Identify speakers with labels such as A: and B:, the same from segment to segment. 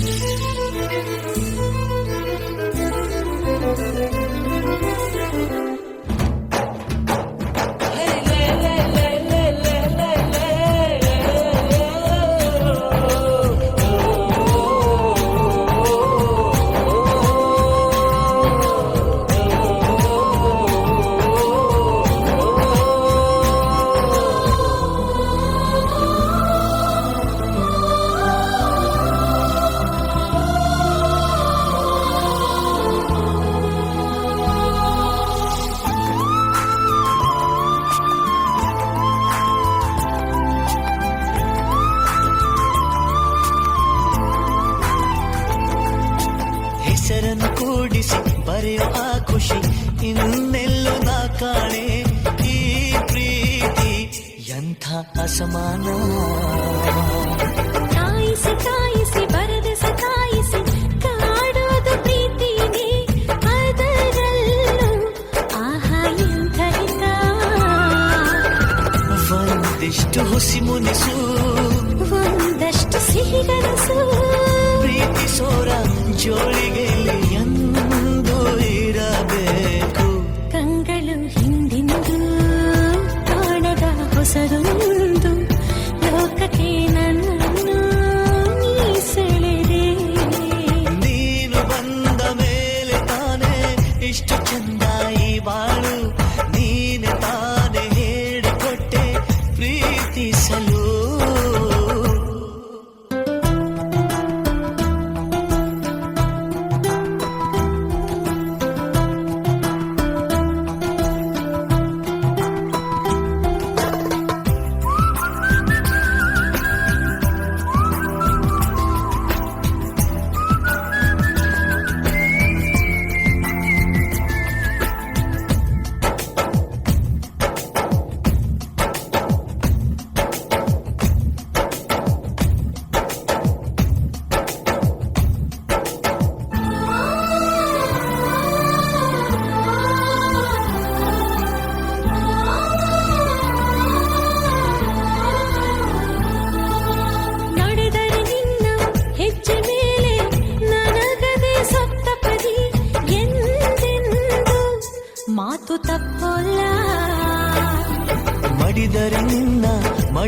A: thank you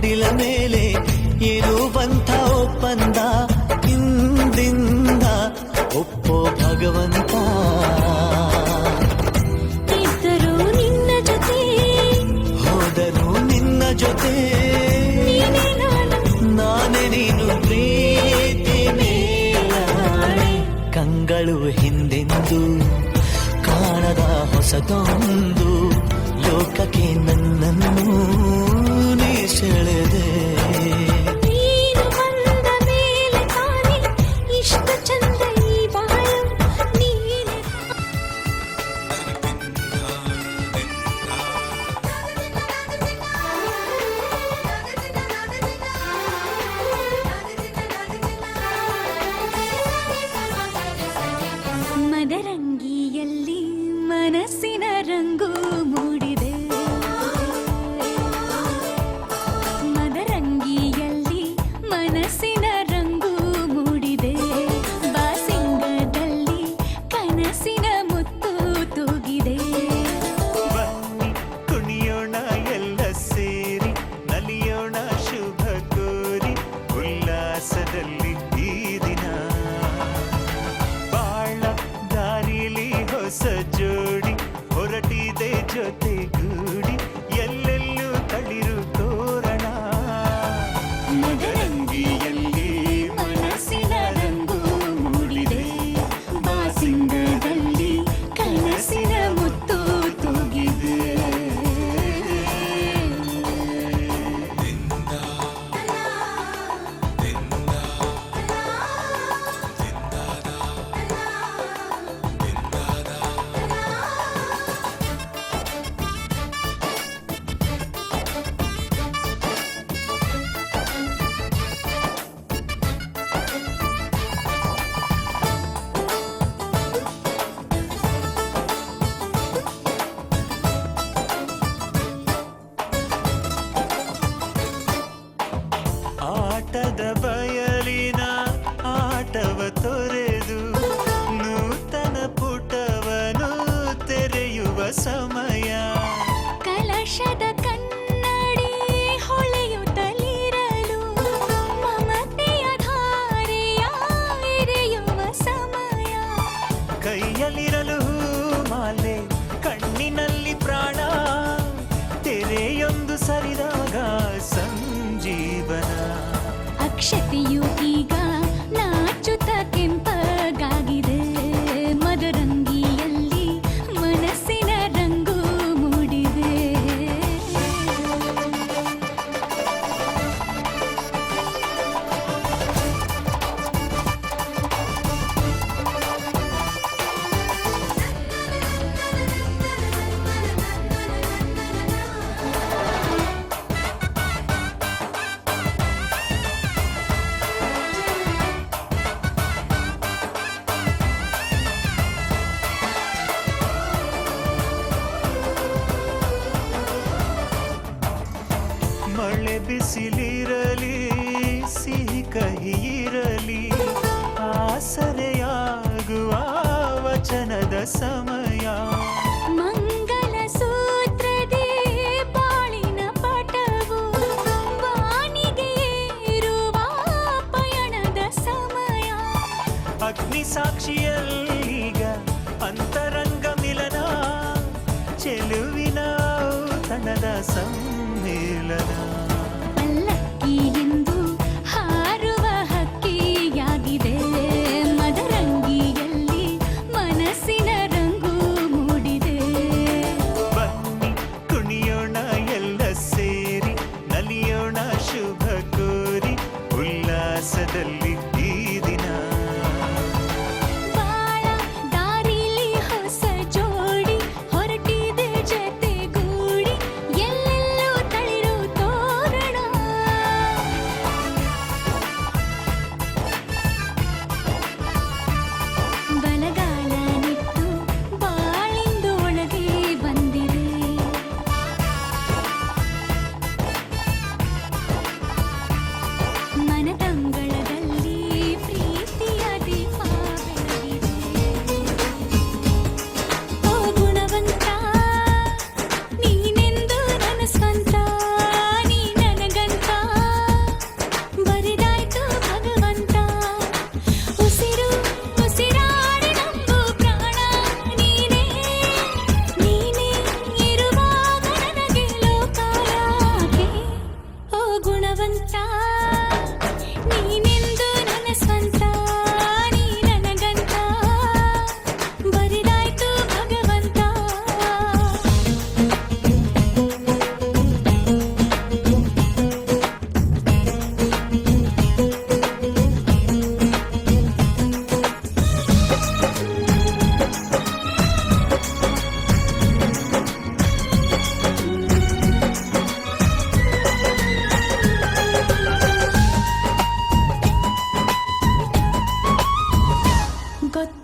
A: ಮಾಡಿಲ ಮೇಲೆ ಇರುವಂಥ ಒಪ್ಪಂದ ಹಿಂದಿಂದ ಒಪ್ಪೋ ಭಗವಂತ
B: ಇದ್ದರೂ ನಿನ್ನ ಜೊತೆ
A: ಹೋದರು ನಿನ್ನ ಜೊತೆ
B: ನಾನೇ ನೀನು
A: ಪ್ರೀತಿ ಕಂಗಳು ಹಿಂದೆಂದು ಕಾಣದ ಹೊಸದೊಂದು ಲೋಕಕ್ಕೆ ನನ್ನನ್ನು ಬಾಟವ ತೊರೆದು ನೂತನ ಪುಟವನು ತೆರೆಯುವ
B: ಸಮ
A: ಅಗ್ನಿ ಸಾಕ್ಷಿಯಲ್ಲೀಗ ಅಂತರಂಗ ಮಿಲನ ಚೆಲುವಿನ
B: ಔತಣದ ಸಮ್ಮೇಳನ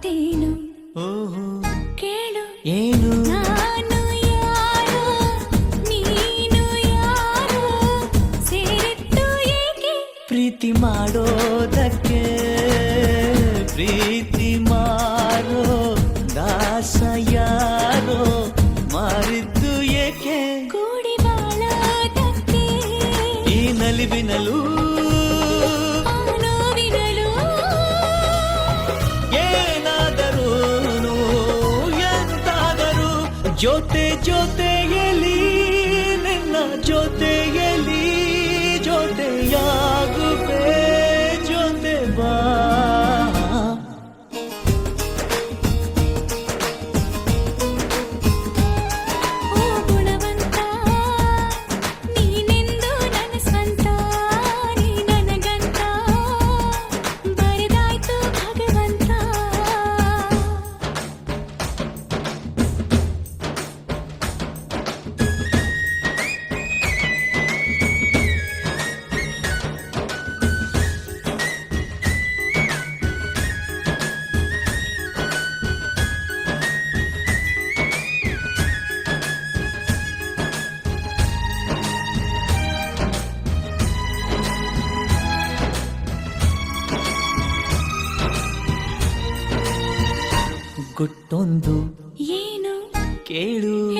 B: ti জোতে জোতে গেলি
C: ಗುಟ್ಟೊಂದು
D: ಏನು?
C: ಕೇಳು.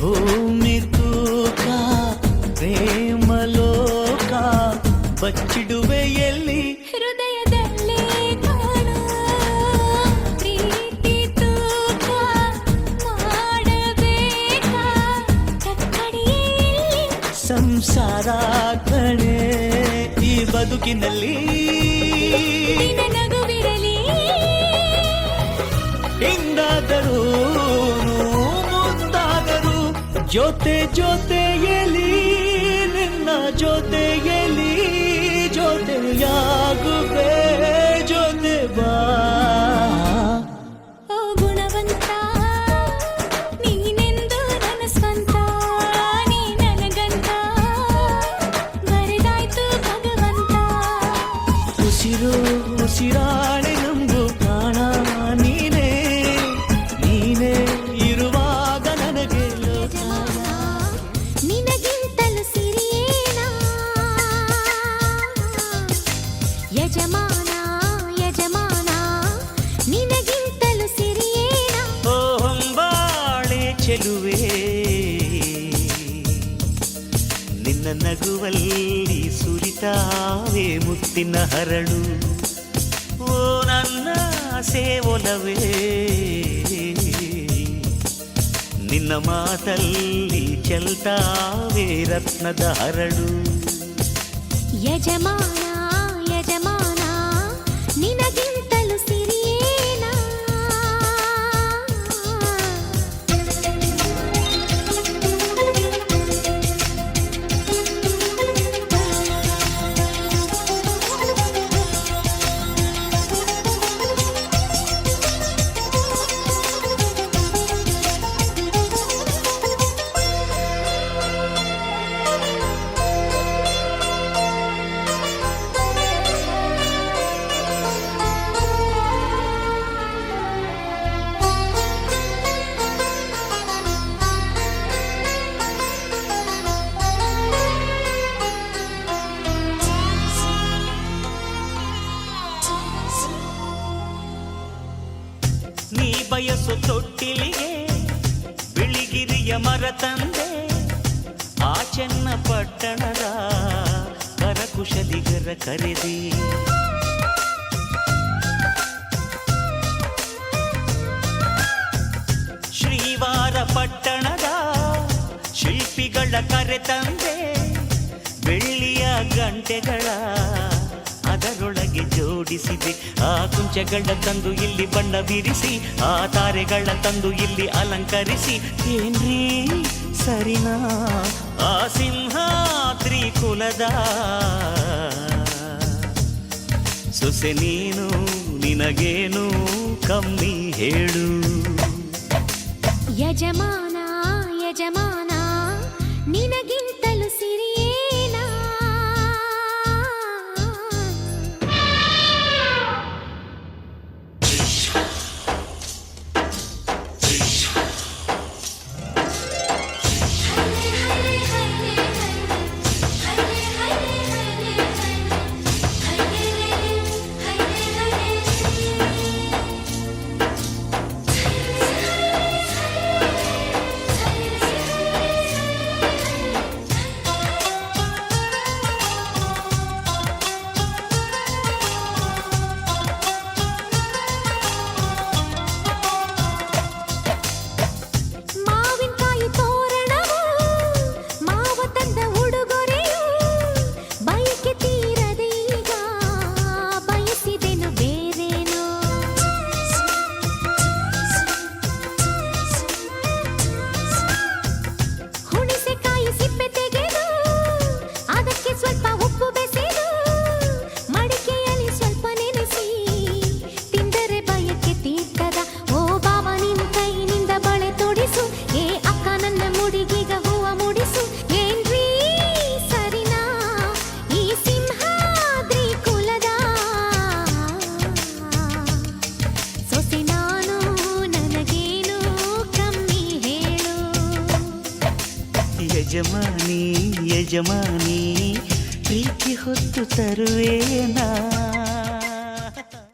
C: ಭೂಮಿ ತೂಕ ಪ್ರೇಮಲೋಕ ಬಚ್ಚಿಡುವೆ ಎಲ್ಲಿ?
D: ಹೃದಯದಲ್ಲೇ ಕಾಣೋ. ಪ್ರೀತಿ ತೂಕ ಮಾಡಬೇಕಾ. ಕಕ್ಕಡಿಯಲ್ಲಿ
C: ಸಂಸಾರ ಕಣೆ ಈ ಬದುಕಿನಲ್ಲಿ. ಜೊತೆ ಜೊತೆಯಲಿ ನಿನ್ನ ಜೊತೆಯಲಿ ಸುರಿತಾವೆ ಮುತ್ತಿನ ಹರಳು ಓ ನನ್ನ ಸೇವೊಲವೇ ನಿನ್ನ ಮಾತಲ್ಲಿ ಚೆಲ್ತಾವೆ ರತ್ನದ ಹರಳು
D: ಯಜಮಾನ ಯಜಮಾನ
C: ನೀ ಬಯಸು ತೊಟ್ಟಿಲಿಗೆ ಬಿಳಿಗಿರಿಯ ಮರ ತಂದೆ. ಆ ಚೆನ್ನ ಪಟ್ಟಣದ ಕರಕುಶಲಿಗರ ಕರೆದಿ ಶ್ರೀವಾರ ಪಟ್ಟಣದ ಶಿಲ್ಪಿಗಳ ಕರೆ ತಂದೆ. ಬೆಳ್ಳಿಯ ಗಂಟೆಗಳ ಅದರೊಳಗೆ ಜೋಡಿಸಿದೆ. ಆ ಕುಂಚಗಳ ತಂದು ಇಲ್ಲಿ ಬಣ್ಣ ಬಿರಿಸಿ, ಆ ತಾರೆಗಳ ತಂದು ಇಲ್ಲಿ ಅಲಂಕರಿಸಿ. ಏನ್ರೀ ಸರಿನಾ? ಆ ಸಿಂಹಾದ್ರಿ ಕುಲದ ಸೊಸೆ ನೀನು, ನಿನಗೇನು ಕಮ್ಮಿ ಹೇಳು.
D: ಯಜಮಾನ ಯಜಮಾನ ನಿನಗಿಂತಲೂ